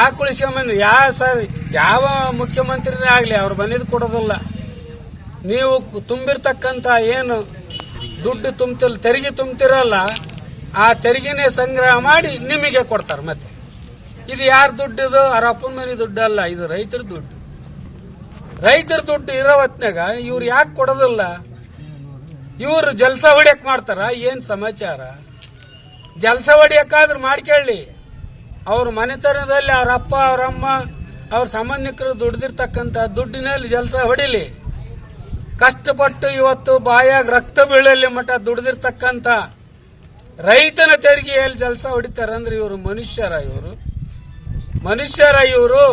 ಯಾಕೆ ಉಳಿಸ್ಕೊಂಬಂದು ಯಾವ ಸರ್, ಯಾವ ಮುಖ್ಯಮಂತ್ರಿನೇ ಆಗಲಿ, ಅವ್ರು ಬಂದಿದ್ದು ಕೊಡೋದಿಲ್ಲ. ನೀವು ತುಂಬಿರ್ತಕ್ಕಂಥ ಏನು ದುಡ್ಡು ತುಂಬ್ತಿಲ್ಲ ತೆರಿಗೆ ತುಂಬ್ತಿರಲ್ಲ, ಆ ತೆರಿಗೆನೇ ಸಂಗ್ರಹ ಮಾಡಿ ನಿಮಗೆ ಕೊಡ್ತಾರೆ ಮತ್ತೆ. ಇದು ಯಾರ ದುಡ್ಡಿದು? ಅವ್ರ ಅಪ್ಪನ ಮನೆ ದುಡ್ಡು ಅಲ್ಲ ಇದು ರೈತರ ದುಡ್ಡು. ರೈತರ ದುಡ್ಡು ಇರೋ ಹೊತ್ನಾಗ ಇವ್ರು ಯಾಕೆ ಕೊಡೋದಿಲ್ಲ? ಇವ್ರು ಜಲ್ಸ ಹೊಡಿಯಕ್ ಮಾಡ್ತಾರ? ಏನ್ ಸಮಾಚಾರ? ಜಲ್ಸ ಹೊಡಿಯಕ್ಕಾದ್ರೂ ಮಾಡ್ಕೊಳ್ಳಿ ಅವ್ರ ಮನೆತನದಲ್ಲಿ ಅವ್ರ ಅಪ್ಪ, ಅವ್ರ ಅಮ್ಮ, ಅವ್ರ ಸಂಬಂಧಿಕರು ದುಡ್ದಿರ್ತಕ್ಕಂಥ ದುಡ್ಡಿನಲ್ಲಿ ಜಲಸ ಹೊಡಿಲಿ. ಕಷ್ಟಪಟ್ಟು ಇವತ್ತು ಬಾಯಾಗ ರಕ್ತ ಬೀಳಲಿ ಮಠ ದುಡ್ದಿರ್ತಕ್ಕಂಥ ರೈತನ ತೆರಿಗೆಯಲ್ಲಿ ಜಲಸ ಹೊಡಿತಾರೆ ಅಂದ್ರೆ ಇವರು ಮನುಷ್ಯರ ಇವರು. ಮನುಷ್ಯರ ಇವರು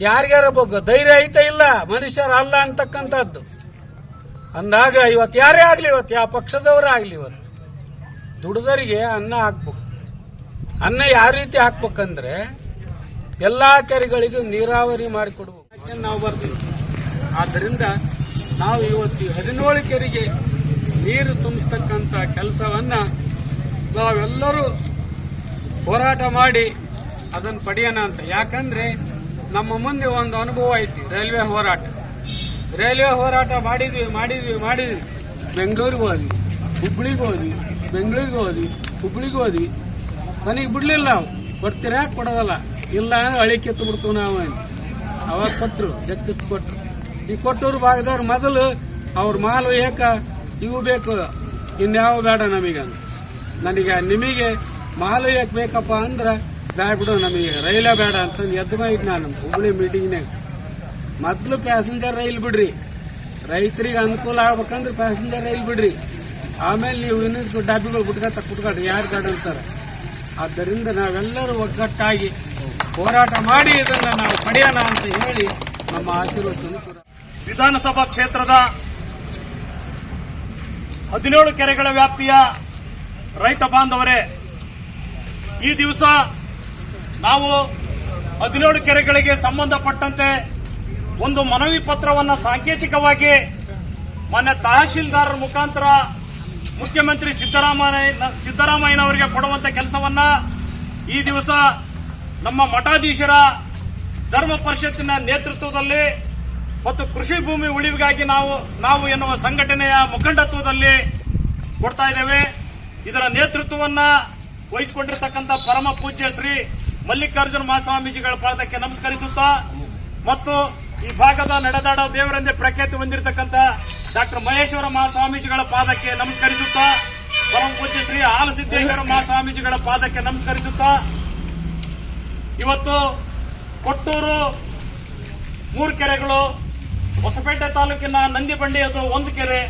ಯಾರಿಗಾರ ಬಗ್ಗೆ ಧೈರ್ಯ ಐತ ಇಲ್ಲ, ಮನುಷ್ಯರ ಅಲ್ಲ ಅಂತಕ್ಕಂಥದ್ದು. ಅಂದಾಗ ಇವತ್ತು ಯಾರೇ ಆಗ್ಲಿ ಇವತ್ತು ಯಾವ ಪಕ್ಷದವರೇ ಆಗ್ಲಿ ಇವತ್ತು. ದುಡ್ದರಿಗೆ ಅನ್ನ ಹಾಕ್ಬೇಕು. ಅನ್ನ ಯಾವ ರೀತಿ ಹಾಕ್ಬೇಕಂದ್ರೆ ಎಲ್ಲಾ ಕೆರೆಗಳಿಗೂ ನೀರಾವರಿ ಮಾಡಿಕೊಡ್ಬೇಕು. ನಾವು ಬರ್ತೀವಿ. ಆದ್ದರಿಂದ ನಾವು ಇವತ್ತು ಹದಿನೇಳು ಕೆರೆಗೆ ನೀರು ತುಂಬಿಸ್ತಕ್ಕಂಥ ಕೆಲಸವನ್ನ ನಾವೆಲ್ಲರೂ ಹೋರಾಟ ಮಾಡಿ ಅದನ್ನು ಪಡೆಯೋಣ ಅಂತ. ಯಾಕಂದ್ರೆ ನಮ್ಮ ಮುಂದೆ ಒಂದು ಅನುಭವ ಐತಿ, ರೈಲ್ವೆ ಹೋರಾಟ. ರೈಲ್ವೆ ಹೋರಾಟ ಮಾಡಿದ್ವಿ ಮಾಡಿದ್ವಿ ಮಾಡಿದ್ವಿ. ಬೆಂಗಳೂರಿಗೆ ಹೋದ್ವಿ, ಹುಬ್ಳಿಗೆ ಹೋದ್ವಿ, ಬೆಂಗಳೂರಿಗೆ ಹೋದ್ವಿ, ಹುಬ್ಳಿಗೆ ಹೋದ್ವಿ. ನನಗೆ ಬಿಡ್ಲಿಲ್ಲ ನಾವು. ಕೊಡ್ತೀರಾ, ಕೊಡೋದಲ್ಲ. ಇಲ್ಲ ಅಂದ್ರೆ ಹಳಿ ಕಿತ್ತು ಬಿಡ್ತೀವಿ ನಾವು ಅವಾಗ ಕೊಟ್ಟರು ಜಕ್ಕಿಸ್ ಕೊಟ್ರು. ಈ ಕೊಟ್ಟೂರು ಭಾಗದವ್ರು ಮೊದಲು ಅವ್ರ ಮಾಲು ಏಕ, ಇವು ಬೇಕು. ಇನ್ಯಾವ ಬೇಡ ನಮಗೆ ನನಗೆ, ನಿಮಗೆ ಮಾಲು ಏಕ ಬೇಕಪ್ಪ ಅಂದ್ರೆ ಬ್ಯಾಡ ಬಿಡು ನಮಗೆ. ರೈಲೇ ಬೇಡ ಅಂತ ಎದ್ದು ಬೈದ್ ನಾನು ಹುಬ್ಳಿ ಮೀಟಿಂಗ್ನಾಗ ಮೊದ್ಲು ಪ್ಯಾಸೆಂಜರ್ ರೈಲ್ ಬಿಡ್ರಿ. ರೈತರಿಗೆ ಅನುಕೂಲ ಆಗ್ಬೇಕಂದ್ರೆ ಪ್ಯಾಸೆಂಜರ್ ರೈಲ್ ಬಿಡ್ರಿ. ಆಮೇಲೆ ನೀವು ಇನ್ನೊಂದು ಡಬ್ಬಿಗಳು ಬಿಟ್ಕೊತ ಕುಟ್ಕೊಡ್ರಿ ಯಾರು ಬೇಡ ಅಂತಾರೆ? ಆದ್ದರಿಂದ ನಾವೆಲ್ಲರೂ ಒಗ್ಗಟ್ಟಾಗಿ ಹೋರಾಟ ಮಾಡಿ ಇದನ್ನು ನಾವು ಪಡೆಯೋಣ ಅಂತ ಹೇಳಿ ನಮ್ಮ ಆಶೀರ್ವಾದ ವಿಧಾನಸಭಾ ಕ್ಷೇತ್ರದ ಹದಿನೇಳು ಕೆರೆಗಳ ವ್ಯಾಪ್ತಿಯ ರೈತ ಬಾಂಧವರೇ, ಈ ದಿವಸ ನಾವು ಹದಿನೇಳು ಕೆರೆಗಳಿಗೆ ಸಂಬಂಧಪಟ್ಟಂತೆ ಒಂದು ಮನವಿ ಪತ್ರವನ್ನು ಸಾಂಕೇತಿಕವಾಗಿ ಮಾನ್ಯ ತಹಶೀಲ್ದಾರರ ಮುಖಾಂತರ ಮುಖ್ಯಮಂತ್ರಿ ಸಿದ್ದರಾಮಯ್ಯ, ಸಿದ್ದರಾಮಯ್ಯನವರಿಗೆ ಕೊಡುವಂತ ಕೆಲಸವನ್ನ ಈ ದಿವಸ ನಮ್ಮ ಮಠಾಧೀಶರ ಧರ್ಮ ಪರಿಷತ್ತಿನ ನೇತೃತ್ವದಲ್ಲಿ ಮತ್ತು ಕೃಷಿ ಭೂಮಿ ಉಳಿವಿಗಾಗಿ ನಾವು ನಾವು ಎನ್ನುವ ಸಂಘಟನೆಯ ಮುಖಂಡತ್ವದಲ್ಲಿ ಕೊಡ್ತಾ ಇದ್ದೇವೆ. ಇದರ ನೇತೃತ್ವವನ್ನ ವಹಿಸಿಕೊಂಡಿರ್ತಕ್ಕಂಥ ಪರಮ ಪೂಜ್ಯ ಶ್ರೀ ಮಲ್ಲಿಕಾರ್ಜುನ ಮಹಾಸ್ವಾಮೀಜಿಗಳ ಪಾದಕ್ಕೆ ನಮಸ್ಕರಿಸುತ್ತಾ ಮತ್ತು ಈ ಭಾಗದ ನಡೆದಾಡೋ ದೇವರೆಂದೇ ಪ್ರಖ್ಯಾತಿ ಹೊಂದಿರತಕ್ಕಂಥ ಡಾಕ್ಟರ್ ಮಹೇಶ್ವರ ಮಹಾಸ್ವಾಮೀಜಿಗಳ ಪಾದಕ್ಕೆ ನಮಸ್ಕರಿಸುತ್ತಾ ಪರಮ ಪೂಜ್ಯ ಶ್ರೀ ಆಲಸಿದ್ದೇಶ್ವರ ಮಹಾಸ್ವಾಮೀಜಿಗಳ ಪಾದಕ್ಕೆ ನಮಸ್ಕರಿಸುತ್ತಾ, ಇವತ್ತು ಕೊಟ್ಟೂರು ಮೂರು ಕೆರೆಗಳು, ಹೊಸಪೇಟೆ ತಾಲೂಕಿನ ನಂದಿಬಂಡಿ ಅದು ಒಂದು ಕೆರೆ,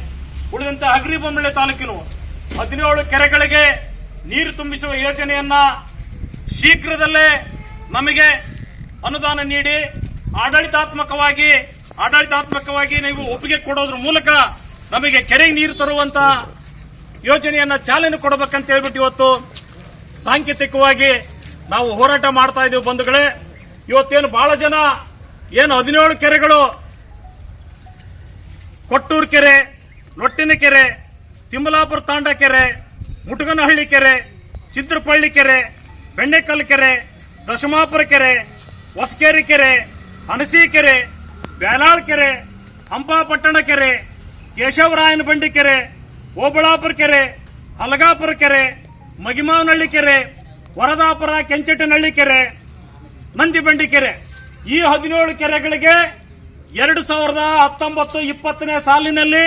ಉಳಿದಂತೆ ಹಗರಿಬೊಮ್ಮಳೆ ತಾಲೂಕಿನ ಹದಿನೇಳು ಕೆರೆಗಳಿಗೆ ನೀರು ತುಂಬಿಸುವ ಯೋಜನೆಯನ್ನ ಶೀಘ್ರದಲ್ಲೇ ನಮಗೆ ಅನುದಾನ ನೀಡಿ ಆಡಳಿತಾತ್ಮಕವಾಗಿ ಆಡಳಿತಾತ್ಮಕವಾಗಿ ನೀವು ಒಪ್ಪಿಗೆ ಕೊಡೋದ್ರ ಮೂಲಕ ನಮಗೆ ಕೆರೆಗೆ ನೀರು ತರುವಂತ ಯೋಜನೆಯನ್ನ ಚಾಲನೆ ಕೊಡಬೇಕಂತ ಹೇಳ್ಬಿಟ್ಟು ಇವತ್ತು ಸಾಂಕೇತಿಕವಾಗಿ ನಾವು ಹೋರಾಟ ಮಾಡ್ತಾ ಇದ್ದೀವಿ ಬಂಧುಗಳೇ. ಇವತ್ತೇನು ಬಹಳ ಜನ, ಏನು ಹದಿನೇಳು ಕೆರೆಗಳು, ಕೊಟ್ಟೂರು ಕೆರೆ ಲೊಟ್ಟಿನ ಕೆರೆ, ತಿಮ್ಮಲಾಪುರ ತಾಂಡ ಕೆರೆ, ಮುಟಗನಹಳ್ಳಿ ಕೆರೆ, ಚಿತ್ರಪಳ್ಳಿ ಕೆರೆ, ಬೆಣ್ಣೆಕಲ್ ಕೆರೆ, ದಶಮಾಪುರ ಕೆರೆ, ಹೊಸಕೇರಿ ಕೆರೆ ಅನಸಿ ಕೆರೆ ಬ್ಯಾಲಾಳ್ ಕೆರೆ ಹಂಪಾಪಟ್ಟಣ ಕೆರೆ, ಕೇಶವರಾಯನ ಬಂಡಿ ಕೆರೆ, ಓಬಳಾಪುರ ಕೆರೆ, ಹಲಗಾಪುರ ಕೆರೆ ಮಗಿಮಾವನಹಳ್ಳಿ ಕೆರೆ, ವರದಾಪುರ ಕೆಂಚಟನಹಳ್ಳಿ ಕೆರೆ, ನಂದಿಬಂಡಿ ಕೆರೆ. ಈ ಹದಿನೇಳು ಕೆರೆಗಳಿಗೆ ಎರಡು ಸಾವಿರದ ಹತ್ತೊಂಬತ್ತು ಇಪ್ಪತ್ತನೇ ಸಾಲಿನಲ್ಲಿ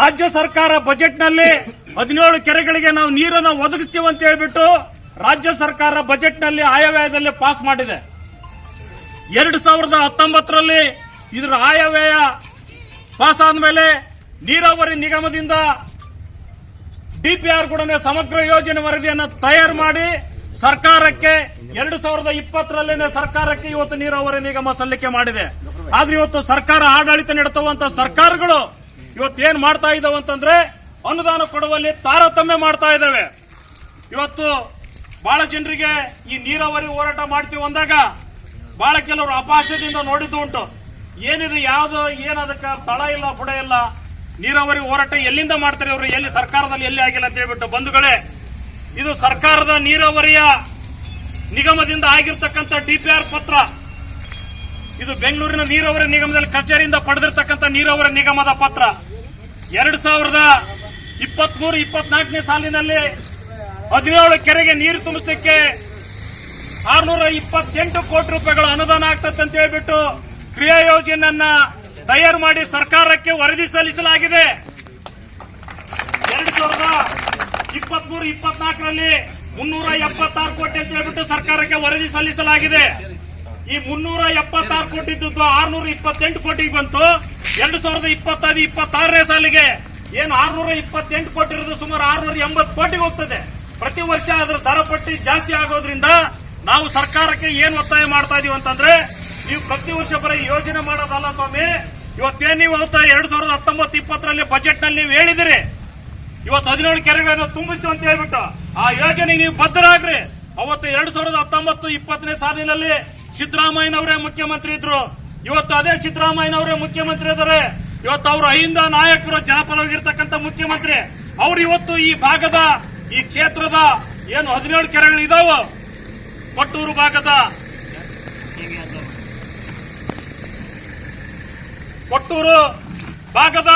ರಾಜ್ಯ ಸರ್ಕಾರ ಬಜೆಟ್ನಲ್ಲಿ ಹದಿನೇಳು ಕೆರೆಗಳಿಗೆ ನಾವು ನೀರನ್ನು ಒದಗಿಸ್ತೀವಿ ಅಂತ ಹೇಳ್ಬಿಟ್ಟು ರಾಜ್ಯ ಸರ್ಕಾರ ಬಜೆಟ್ನಲ್ಲಿ ಆಯವ್ಯಯದಲ್ಲಿ ಪಾಸ್ ಮಾಡಿದೆ. ಎರಡು ಸಾವಿರದ ಹತ್ತೊಂಬತ್ತರಲ್ಲಿ ಇದರ ಆಯವ್ಯಯ ಪಾಸ್ ಆದ್ಮೇಲೆ ನೀರಾವರಿ ನಿಗಮದಿಂದ ಡಿಪಿಆರ್ ಕೂಡ ಸಮಗ್ರ ಯೋಜನೆ ವರದಿಯನ್ನು ತಯಾರು ಮಾಡಿ ಸರ್ಕಾರಕ್ಕೆ ಎರಡು ಸಾವಿರದ ಇಪ್ಪತ್ತರಲ್ಲೇ ಸರ್ಕಾರಕ್ಕೆ ಇವತ್ತು ನೀರಾವರಿ ನಿಗಮ ಸಲ್ಲಿಕೆ ಮಾಡಿದೆ. ಆದ್ರೆ ಇವತ್ತು ಸರ್ಕಾರ ಆಡಳಿತ ನಡೆಸುವಂತ ಸರ್ಕಾರಗಳು ಇವತ್ತು ಏನ್ ಮಾಡ್ತಾ ಇದಾವೆ ಅಂತಂದ್ರೆ ಅನುದಾನ ಕೊಡುವಲ್ಲಿ ತಾರತಮ್ಯ ಮಾಡ್ತಾ ಇದ್ದಾವೆ ಇವತ್ತು ಬಹಳ ಜನರಿಗೆ ಈ ನೀರಾವರಿ ಹೋರಾಟ ಮಾಡ್ತೀವಿ ಅಂದಾಗ ಬಹಳ ಕೆಲವರು ಅಪಾಶದಿಂದ ನೋಡಿದ್ದು ಉಂಟು. ಏನಿದು, ಯಾವ್ದು ಏನ್ ಅದಕ್ಕೆ ತಳ ಇಲ್ಲ ಬುಡ ಇಲ್ಲ, ನೀರಾವರಿ ಹೋರಾಟ ಎಲ್ಲಿಂದ ಮಾಡ್ತಾರೆ ಇವರು ಎಲ್ಲಿ ಸರ್ಕಾರದಲ್ಲಿ ಎಲ್ಲಿ ಆಗಿಲ್ಲ ಅಂತ ಹೇಳ್ಬಿಟ್ಟು, ಬಂಧುಗಳೇ, ಇದು ಸರ್ಕಾರದ ನೀರಾವರಿಯ ನಿಗಮದಿಂದ ಆಗಿರ್ತಕ್ಕಂಥ ಡಿಪಿಆರ್ ಪತ್ರ, ಇದು ಬೆಂಗಳೂರಿನ ನೀರಾವರಿ ನಿಗಮದಲ್ಲಿ ಕಚೇರಿಯಿಂದ ಪಡೆದಿರ್ತಕ್ಕಂಥ ನೀರಾವರಿ ನಿಗಮದ ಪತ್ರ. ಎರಡ್ ಸಾವಿರದ ಇಪ್ಪತ್ಮೂರು, ಇಪ್ಪತ್ನಾಲ್ಕನೇ ಸಾಲಿನಲ್ಲಿ ಹದಿನೇಳು ಕೆರೆಗೆ ನೀರು ತುಂಬಿಸಲಿಕ್ಕೆ ಆರ್ನೂರ ಇಪ್ಪತ್ತೆಂಟು ಕೋಟಿ ರೂಪಾಯಿಗಳ ಅನುದಾನ ಆಗ್ತದೆ ಅಂತ ಹೇಳ್ಬಿಟ್ಟು ಕ್ರಿಯಾ ಯೋಜನೆಯನ್ನ ತಯಾರು ಮಾಡಿ ಸರ್ಕಾರಕ್ಕೆ ವರದಿ ಸಲ್ಲಿಸಲಾಗಿದೆ. ಎರಡು ಸಾವಿರದ ಇಪ್ಪತ್ಮೂರು, ಇಪ್ಪತ್ನಾಲ್ಕರಲ್ಲಿ ಮುನ್ನೂರ ಎಪ್ಪತ್ತಾರು ಕೋಟಿ ಅಂತ ಹೇಳ್ಬಿಟ್ಟು ಸರ್ಕಾರಕ್ಕೆ ವರದಿ ಸಲ್ಲಿಸಲಾಗಿದೆ. ಈ ಮುನ್ನೂರ ಎಪ್ಪತ್ತಾರು ಕೋಟಿ ಇದ್ದದ್ದು ಆರ್ನೂರ ಇಪ್ಪತ್ತೆಂಟು ಕೋಟಿಗೆ ಬಂತು. ಎರಡು ಸಾವಿರದ ಇಪ್ಪತ್ತೈದು, ಇಪ್ಪತ್ತಾರನೇ ಸಾಲಿಗೆ ಏನು ಆರ್ನೂರ ಇಪ್ಪತ್ತೆಂಟು ಕೋಟಿ ಇರೋದು ಸುಮಾರು ಆರ್ನೂರ ಎಂಬತ್ತು ಕೋಟಿಗೆ ಹೋಗ್ತದೆ. ಪ್ರತಿ ವರ್ಷ ಅದರ ದರ ಪಟ್ಟಿ ಜಾಸ್ತಿ ಆಗೋದ್ರಿಂದ ನಾವು ಸರ್ಕಾರಕ್ಕೆ ಏನು ಒತ್ತಾಯ ಮಾಡ್ತಾ ಇದೀವಿ ಅಂತಂದ್ರೆ ನೀವು ಪ್ರತಿ ವರ್ಷ ಬರೀ ಯೋಜನೆ ಮಾಡೋದಲ್ಲ ಸ್ವಾಮಿ, ಇವತ್ತೇ ನೀವು ಅವತ್ತ ಎರಡ್ ಸಾವಿರದ ಹತ್ತೊಂಬತ್ತು ಇಪ್ಪತ್ತರಲ್ಲಿ ಬಜೆಟ್ನಲ್ಲಿ ನೀವು ಹೇಳಿದಿರಿ. ಇವತ್ತು ಹದಿನೇಳು ಕೆರೆಗಳನ್ನು ತುಂಬಿಸ್ತು ಅಂತ ಹೇಳ್ಬಿಟ್ಟು. ಆ ಯೋಜನೆಗೆ ನೀವು ಬದ್ಧರಾಗ್ರಿ. ಅವತ್ತು ಎರಡ್ ಸಾವಿರದ ಹತ್ತೊಂಬತ್ತು ಇಪ್ಪತ್ತನೇ ಸಾಲಿನಲ್ಲಿ ಸಿದ್ದರಾಮಯ್ಯನವರೇ ಮುಖ್ಯಮಂತ್ರಿ ಇದ್ರು. ಇವತ್ತು ಅದೇ ಸಿದ್ದರಾಮಯ್ಯನವರೇ ಮುಖ್ಯಮಂತ್ರಿ ಇದ್ದಾರೆ. ಇವತ್ತು ಅವರು ಅಹಿಂದ ನಾಯಕರು ಜನಪರವಾಗಿರ್ತಕ್ಕಂಥ ಮುಖ್ಯಮಂತ್ರಿ. ಅವ್ರು ಇವತ್ತು ಈ ಭಾಗದ, ಈ ಕ್ಷೇತ್ರದ ಏನು ಹದಿನೇಳು ಕೆರೆಗಳು ಇದಾವ ಕೊಟ್ಟೂರು ಭಾಗದ ಕೊಟ್ಟೂರು ಭಾಗದ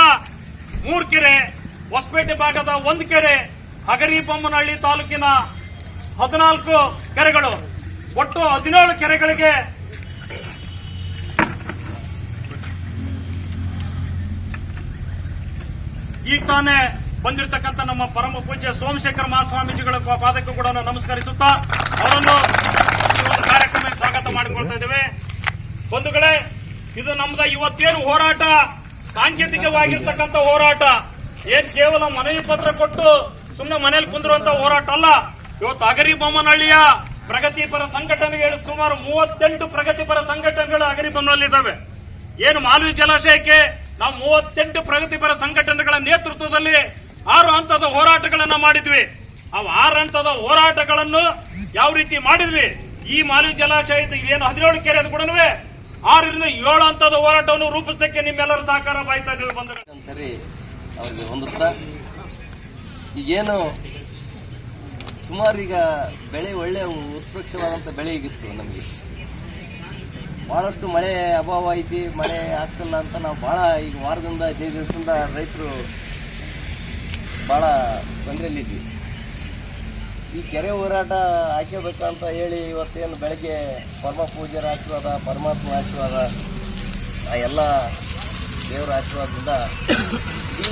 ಮೂರು ಕೆರೆ, ಹೊಸಪೇಟೆ ಭಾಗದ ಒಂದು ಕೆರೆ ಹಗರಿಬೊಮ್ಮನಹಳ್ಳಿ ತಾಲೂಕಿನ ಹದಿನಾಲ್ಕು ಕೆರೆಗಳು. ಒಟ್ಟು ಹದಿನೇಳು ಕೆರೆಗಳಿಗೆ ಈ ತಾನೇ ಬಂದಿರತಕ್ಕಂಥ ನಮ್ಮ ಪರಮ ಪೂಜ್ಯ ಸೋಮಶೇಖರ ಮಹಾಸ್ವಾಮೀಜಿಗಳ ಪಾದಕ್ಕೂ ಕೂಡ ನಮಸ್ಕರಿಸುತ್ತಾ, ಅವರನ್ನು ಕಾರ್ಯಕ್ರಮಕ್ಕೆ ಸ್ವಾಗತ ಮಾಡಿಕೊಳ್ತಾ ಇದ್ದೇವೆ. ಬಂಧುಗಳೇ ಇದು ನಮ್ದ ಇವತ್ತೇನು ಹೋರಾಟ? ಸಾಂಕೇತಿಕವಾಗಿರ್ತಕ್ಕಂಥ ಹೋರಾಟ. ಏನ್ ಕೇವಲ ಮನವಿ ಪತ್ರ ಕೊಟ್ಟು ಸುಮ್ಮನೆ ಮನೇಲಿ ಕುಂದಿರುವಂತ ಹೋರಾಟ ಅಲ್ಲ. ಇವತ್ತು ಅಗರಿ ಬೊಮ್ಮನಹಳ್ಳಿಯ ಪ್ರಗತಿಪರ ಸಂಘಟನೆಗಳು ಸುಮಾರು ಮೂವತ್ತೆಂಟು ಪ್ರಗತಿಪರ ಸಂಘಟನೆಗಳು ಅಗರಿ ಬೊಮ್ಮನಹಳ್ಳಿ ಏನು ಮಾಲವಿ ಜಲಾಶಯಕ್ಕೆ ನಾವು ಮೂವತ್ತೆಂಟು ಪ್ರಗತಿಪರ ಸಂಘಟನೆಗಳ ನೇತೃತ್ವದಲ್ಲಿ ಆರು ಹಂತದ ಹೋರಾಟಗಳನ್ನ ಮಾಡಿದ್ವಿ. ಅವು ಆರು ಹಂತದ ಹೋರಾಟಗಳನ್ನು ಯಾವ ರೀತಿ ಮಾಡಿದ್ವಿ? ಈ ಮಾಲಿ ಜಲಾಶಯದ ಏನು ಹದಿನೇಳು ಕೆರೆ ಅದು ಕೂಡ ಆರರಿಂದ ಏಳು ಹಂತದ ಹೋರಾಟವನ್ನು ರೂಪಿಸಕ್ಕೆ ನಿಮ್ಮೆಲ್ಲರ ಸಹಕಾರ ಬಾಯ್ತಾ ಇದ್ದೇವೆ ಬಂಧುಗಳು. ಒಂದ್ಸರಿ ಅವ್ರಿಗೆ ಹೊಂದಿಸ್ತಾ ಈಗೇನು ಸುಮಾರು ಈಗ ಬೆಳೆ ಒಳ್ಳೆ ಉತ್ಪೃಕ್ಷವಾದಂಥ ಬೆಳೆ ಈಗಿತ್ತು ನಮಗೆ. ಭಾಳಷ್ಟು ಮಳೆ ಅಭಾವ ಐತಿ, ಮಳೆ ಆಗ್ತಿಲ್ಲ ಅಂತ ನಾವು ಭಾಳ ಈಗ ವಾರದಿಂದ ಹದಿನೈದು ದಿವಸದಿಂದ ರೈತರು ಭಾಳ ತೊಂದರೆಯಲ್ಲಿದ್ವಿ ಈ ಕೆರೆ ಹೋರಾಟ ಅಂತ ಹೇಳಿ ಇವತ್ತೇನು ಬೆಳಗ್ಗೆ ಪರಮ ಪೂಜ್ಯರ ಆಶೀರ್ವಾದ ಪರಮಾತ್ಮ ಆಶೀರ್ವಾದ, ಆ ಎಲ್ಲ ದೇವರ ಆಶೀರ್ವಾದದಿಂದ ಈ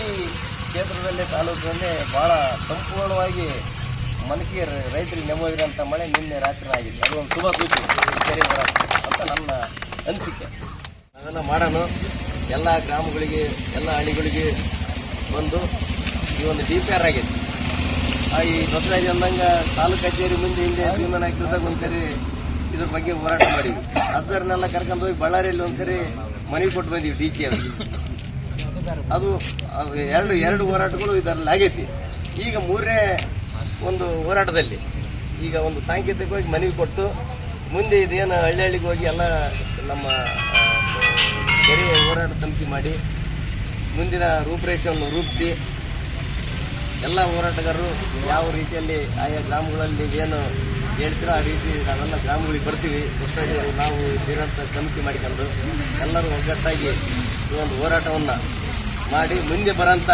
ಕ್ಷೇತ್ರದಲ್ಲಿ, ತಾಲೂಕಿನಲ್ಲಿ ಭಾಳ ಸಂಪೂರ್ಣವಾಗಿ ಮನಸ್ಸಿಗೆ ರೈತರಿಗೆ ನೆಮ್ಮದಿರೋಂಥ ಮಳೆ ನಿನ್ನೆ ರಾತ್ರಿ ಆಗಿದೆ. ಅದು ಒಂದು ಸೂಚನೆ ಕೆರೆ ಅಂತ ನನ್ನ ಅನಿಸಿಕೆ. ಅದನ್ನು ಮಾಡೋಣ. ಎಲ್ಲ ಗ್ರಾಮಗಳಿಗೆ, ಎಲ್ಲ ಹಳ್ಳಿಗಳಿಗೆ ಬಂದು ಈ ಒಂದು ಡಿ ಪಿ ಆರ್ ಆಗೈತಿ ಆ ಈ ಬಸವರಾಜ್ ಅಂದಂಗ ತಾಲೂಕು ಕಚೇರಿ ಮುಂದೆ ಹಿಂದೆ ಜೀವನ ಆಗ್ತಿದ್ದಾಗ ಒಂದ್ಸರಿ ಇದ್ರ ಬಗ್ಗೆ ಹೋರಾಟ ಮಾಡಿದ್ವಿ ಅದರನ್ನೆಲ್ಲ ಕರ್ಕೊಂಡು ಹೋಗಿ ಬಳ್ಳಾರಿಯಲ್ಲಿ ಒಂದ್ಸರಿ ಮನವಿ ಕೊಟ್ಟು ಬಂದಿವಿ ಡಿ ಸಿ ಅವರಿಗೆ. ಅದು ಅದು ಎರಡು ಎರಡು ಹೋರಾಟಗಳು ಇದರಲ್ಲಿ ಆಗೈತಿ. ಈಗ ಮೂರನೇ ಒಂದು ಹೋರಾಟದಲ್ಲಿ ಈಗ ಒಂದು ಸಾಂಕೇತಿಕವಾಗಿ ಮನವಿ ಕೊಟ್ಟು ಮುಂದೆ ಇದೇನು ಹಳ್ಳಿ ಹಳ್ಳಿಗೆ ಹೋಗಿ ಎಲ್ಲ ನಮ್ಮ ಕೆರೆಯ ಹೋರಾಟ ಸಮಿತಿ ಮಾಡಿ ಮುಂದಿನ ರೂಪರೇಷೆಯನ್ನು ರೂಪಿಸಿ ಎಲ್ಲ ಹೋರಾಟಗಾರರು ಯಾವ ರೀತಿಯಲ್ಲಿ ಆಯಾ ಗ್ರಾಮಗಳಲ್ಲಿ ಏನು ಹೇಳ್ತೀರೋ ಆ ರೀತಿ ನಾವೆಲ್ಲ ಗ್ರಾಮಗಳಿಗೆ ಬರ್ತೀವಿ. ಹೊಸದಾಗಿ ನಾವು ಇರೋಂಥ ಸಮಿತಿ ಮಾಡಿಕೊಂಡು ಎಲ್ಲರೂ ಒಗ್ಗಟ್ಟಾಗಿ ಈ ಒಂದು ಹೋರಾಟವನ್ನು ಮಾಡಿ ಮುಂದೆ ಬರೋಂಥ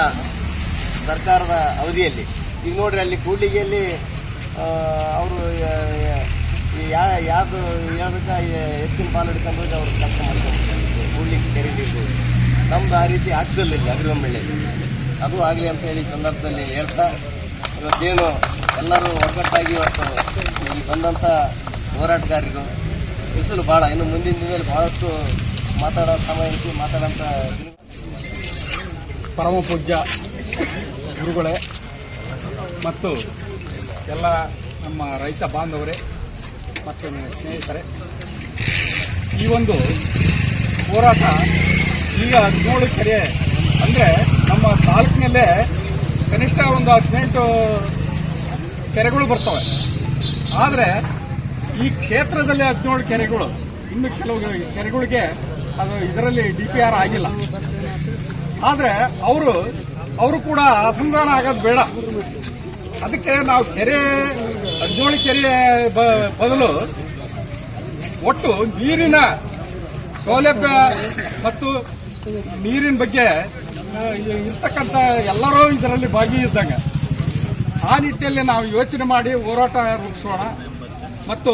ಸರ್ಕಾರದ ಅವಧಿಯಲ್ಲಿ. ಈಗ ನೋಡ್ರಿ ಅಲ್ಲಿ ಕೂಡ್ಲಿಗೆಯಲ್ಲಿ ಅವರು ಯಾ ಯಾವುದು ಹೇಳೋದಕ್ಕೆ ಎತ್ತಿನ ಪಾಲು ಹಿಡ್ಕೊಂಡು ಅವ್ರು ಕೆಲಸ ಮಾಡ್ಕೊಂಡು ಕೂಡ್ಲಿಕ್ಕೆ ಕೆರೀಲಿರ್ಬೋದು ನಮ್ದು ಆ ರೀತಿ ಆಗ್ತಿರ್ಲಿಲ್ಲ ಇಲ್ಲಿ ಅಗ್ರಿಬೊಮ್ಮಳ್ಳಿಯಲ್ಲಿ ಅದು ಆಗಲಿ ಅಂತ ಹೇಳಿ ಸಂದರ್ಭದಲ್ಲಿ ಹೇಳ್ತಾ, ಇವತ್ತೇನು ಎಲ್ಲರೂ ಒಗ್ಗಟ್ಟಾಗಿ ಇವತ್ತು ಈ ಬಂದಂಥ ಹೋರಾಟಗಾರರು ಬಿಸಿಲು ಭಾಳ, ಇನ್ನು ಮುಂದಿನ ದಿನದಲ್ಲಿ ಭಾಳಷ್ಟು ಮಾತಾಡೋ ಸಮಯ ಐತಿ ಮಾತಾಡೋಂಥ ಪರಮ ಪೂಜ್ಯ ಗುರುಗಳೇ ಮತ್ತು ಎಲ್ಲ ನಮ್ಮ ರೈತ ಬಾಂಧವರೇ ಮತ್ತು ನನ್ನ ಸ್ನೇಹಿತರೆ, ಈ ಒಂದು ಹೋರಾಟ ಈಗ ಹದಿನೇಳು ಕೆರೆ ಅಂದರೆ ನಮ್ಮ ತಾಲೂಕಿನಲ್ಲೇ ಕನಿಷ್ಠ ಒಂದು ಹದಿನೆಂಟು ಕೆರೆಗಳು ಬರ್ತವೆ. ಆದರೆ ಈ ಕ್ಷೇತ್ರದಲ್ಲಿ ಹದಿನೇಳು ಕೆರೆಗಳು, ಇನ್ನು ಕೆಲವು ಕೆರೆಗಳಿಗೆ ಅದು ಇದರಲ್ಲಿ ಡಿ ಪಿ ಆರ್ ಆಗಿಲ್ಲ. ಆದ್ರೆ ಅವರು ಅವರು ಕೂಡ ಅಸಂಧಾನ ಆಗೋದು ಬೇಡ. ಅದಕ್ಕೆ ನಾವು ಕೆರೆ, ಹದಿನೇಳು ಕೆರೆ ಬದಲು ಒಟ್ಟು ನೀರಿನ ಸೌಲಭ್ಯ ಮತ್ತು ನೀರಿನ ಬಗ್ಗೆ ಇರ್ತಕ್ಕಂಥ ಎಲ್ಲರೂ ಇದರಲ್ಲಿ ಭಾಗಿಯಿದ್ದಂಗೆ. ಆ ನಿಟ್ಟಿನಲ್ಲಿ ನಾವು ಯೋಚನೆ ಮಾಡಿ ಹೋರಾಟ ರೂಪಿಸೋಣ. ಮತ್ತು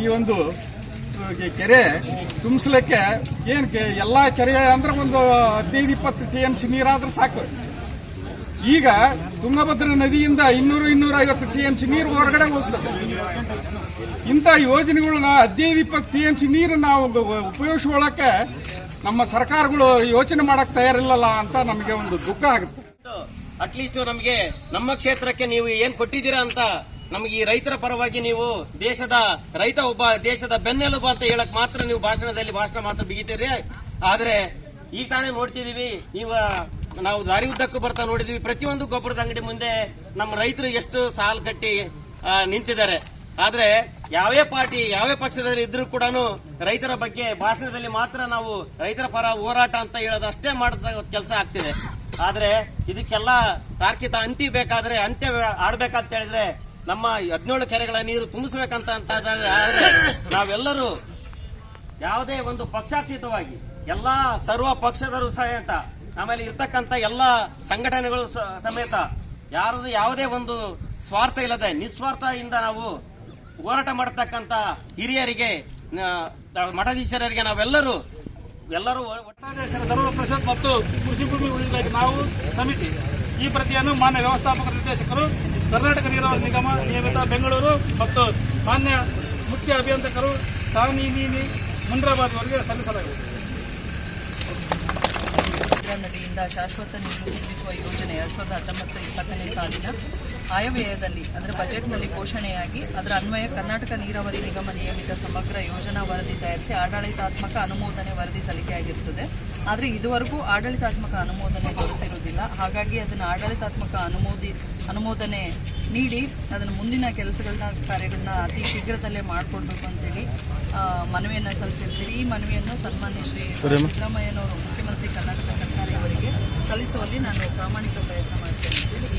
ಈ ಒಂದು ಕೆರೆ ತುಂಬಿಸ್ಲಿಕ್ಕೆ ಏನು ಎಲ್ಲ ಕೆರೆ ಅಂದ್ರೆ ಒಂದು ಹದಿನೈದು, ಇಪ್ಪತ್ತು ಟಿ ಎಂ ಸಿ ನೀರಾದ್ರೆ ಸಾಕು. ಈಗ ತುಂಗಭದ್ರಾ ನದಿಯಿಂದ ಇನ್ನೂರು ಇನ್ನೂರ ಐವತ್ತು ಟಿ ಎಂ ಸಿ ನೀರು ಹೊರಗಡೆ ಹೋಗ್ತದೆ. ಇಂಥ ಯೋಜನೆಗಳನ್ನ ಹದಿನೈದು, ಇಪ್ಪತ್ತು ಟಿ ಎಂ ಸಿ ನೀರನ್ನ ನಾವು ನಮ್ಮ ಸರ್ಕಾರಗಳು ಯೋಚನೆ ಮಾಡಕ್ ತಯಾರಿಲ್ಲಲ್ಲ ಅಂತ ನಮಗೆ ಒಂದು ದುಃಖ ಆಗುತ್ತೆ. ಅಟ್ಲೀಸ್ಟ್ ನಮಗೆ ನಮ್ಮ ಕ್ಷೇತ್ರಕ್ಕೆ ನೀವು ಏನ್ ಕೊಟ್ಟಿದ್ದೀರಾ ಅಂತ ನಮಗೆ ಈ ರೈತರ ಪರವಾಗಿ ನೀವು ದೇಶದ ರೈತ ಒಬ್ಬ, ದೇಶದ ಬೆನ್ನೆಲುಬು ಅಂತ ಹೇಳಕ್ ಮಾತ್ರ ನೀವು ಭಾಷಣದಲ್ಲಿ ಭಾಷಣ ಮಾತ್ರ ಬಿಗಿತೀರಿ. ಆದ್ರೆ ಈಗ ತಾನೇ ನೋಡ್ತಿದೀವಿ, ನೀವು, ನಾವು ದಾರಿ ಉದ್ದಕ್ಕೂ ಬರ್ತಾ ನೋಡಿದೀವಿ. ಪ್ರತಿಯೊಂದು ಗೊಬ್ಬರದ ಅಂಗಡಿ ಮುಂದೆ ನಮ್ಮ ರೈತರು ಎಷ್ಟು ಸಾಲು ಕಟ್ಟಿ ನಿಂತಿದ್ದಾರೆ. ಆದ್ರೆ ಯಾವೇ ಪಾರ್ಟಿ ಯಾವೇ ಪಕ್ಷದಲ್ಲಿ ಇದ್ರೂ ಕೂಡ ರೈತರ ಬಗ್ಗೆ ಭಾಷಣದಲ್ಲಿ ಮಾತ್ರ ನಾವು ರೈತರ ಪರ ಹೋರಾಟ ಅಂತ ಹೇಳೋದಷ್ಟೇ ಮಾಡಿದ ಕೆಲಸ ಆಗ್ತಿದೆ. ಆದ್ರೆ ಇದಕ್ಕೆಲ್ಲ ತಾರ್ಕಿಕ ಅಂತಿ ಬೇಕಾದ್ರೆ ಅಂತ್ಯ ಆಡ್ಬೇಕಂತ ಹೇಳಿದ್ರೆ ನಮ್ಮ ಹದಿನೇಳು ಕೆರೆಗಳ ನೀರು ತುಂಬಿಸ್ಬೇಕಂತ ಅಂತ ನಾವೆಲ್ಲರೂ ಯಾವುದೇ ಒಂದು ಪಕ್ಷಾತೀತವಾಗಿ ಎಲ್ಲಾ ಸರ್ವ ಪಕ್ಷದರು ಸಹಿತ ಆಮೇಲೆ ಇರ್ತಕ್ಕಂತ ಎಲ್ಲ ಸಂಘಟನೆಗಳು ಸಮೇತ ಯಾರದು ಯಾವುದೇ ಒಂದು ಸ್ವಾರ್ಥ ಇಲ್ಲದೆ ನಿಸ್ವಾರ್ಥದಿಂದ ನಾವು ಹೋರಾಟ ಮಾಡತಕ್ಕಂತ ಹಿರಿಯರಿಗೆ ಮಠಾಧೀಶರಿಗೆ ನಾವೆಲ್ಲರೂ, ಎಲ್ಲರೂ ಒಟ್ಟಾದೇಶರ ಧರ್ಮ ಪರಿಷತ್ ಮತ್ತು ಕೃಷಿ ಭೂಮಿ ಉಳಿಗಾಗಿ ನಾವು ಸಮಿತಿ, ಈ ಪ್ರತಿಯನ್ನು ಮಾನ್ಯ ವ್ಯವಸ್ಥಾಪಕ ನಿರ್ದೇಶಕರು, ಕರ್ನಾಟಕ ನೀರಾವರಿ ನಿಗಮ, ನಿಯಮಿತ ಬೆಂಗಳೂರು ಮತ್ತು ಮಾನ್ಯ ಮುಖ್ಯ ಅಭಿಯಂತಕರು ತಾಮೀನಿ ಮುಂಡ್ರಾಬಾದ್ ಅವರಿಗೆ ಸಲ್ಲಿಸಲಾಗಿದೆ. ನದಿಯಿಂದ ಶಾಶ್ವತ ನೀರು ಯೋಜನೆ ಎರಡ್ ಸಾವಿರದ ಹತ್ತೊಂಬತ್ತು ಇಪ್ಪತ್ತನೇ ಸಾಲಿನ ಆಯವ್ಯಯದಲ್ಲಿ ಅಂದರೆ ಬಜೆಟ್ನಲ್ಲಿ ಘೋಷಣೆಯಾಗಿ ಅದರ ಅನ್ವಯ ಕರ್ನಾಟಕ ನೀರಾವರಿ ನಿಗಮ ನಿಯಮಿತ ಸಮಗ್ರ ಯೋಜನಾ ವರದಿ ತಯಾರಿಸಿ ಆಡಳಿತಾತ್ಮಕ ಅನುಮೋದನೆ ವರದಿ ಸಲ್ಲಿಕೆಯಾಗಿರುತ್ತದೆ ಆದರೆ ಇದುವರೆಗೂ ಆಡಳಿತಾತ್ಮಕ ಅನುಮೋದನೆ ಬರುತ್ತಿರುವುದಿಲ್ಲ. ಹಾಗಾಗಿ ಅದನ್ನು ಆಡಳಿತಾತ್ಮಕ ಅನುಮೋದಿ ಅನುಮೋದನೆ ನೀಡಿ ಅದನ್ನು ಮುಂದಿನ ಕೆಲಸಗಳನ್ನ ಕಾರ್ಯಗಳನ್ನ ಅತಿ ಶೀಘ್ರದಲ್ಲೇ ಮಾಡಿಕೊಡ್ಬೇಕು ಅಂತೇಳಿ ಮನವಿಯನ್ನು ಸಲ್ಲಿಸಿರ್ತೀವಿ. ಈ ಮನವಿಯನ್ನು ಸನ್ಮಾನ್ಯ ಶ್ರೀ ಸಿದ್ದರಾಮಯ್ಯನವರು ಮುಖ್ಯಮಂತ್ರಿ ಕರ್ನಾಟಕ ಸರ್ಕಾರ ಅವರಿಗೆ ಸಲ್ಲಿಸುವಲ್ಲಿ ನಾನು ಪ್ರಾಮಾಣಿಕ ಪ್ರಯತ್ನ ಮಾಡ್ತೇನೆ ಅಂತೇಳಿ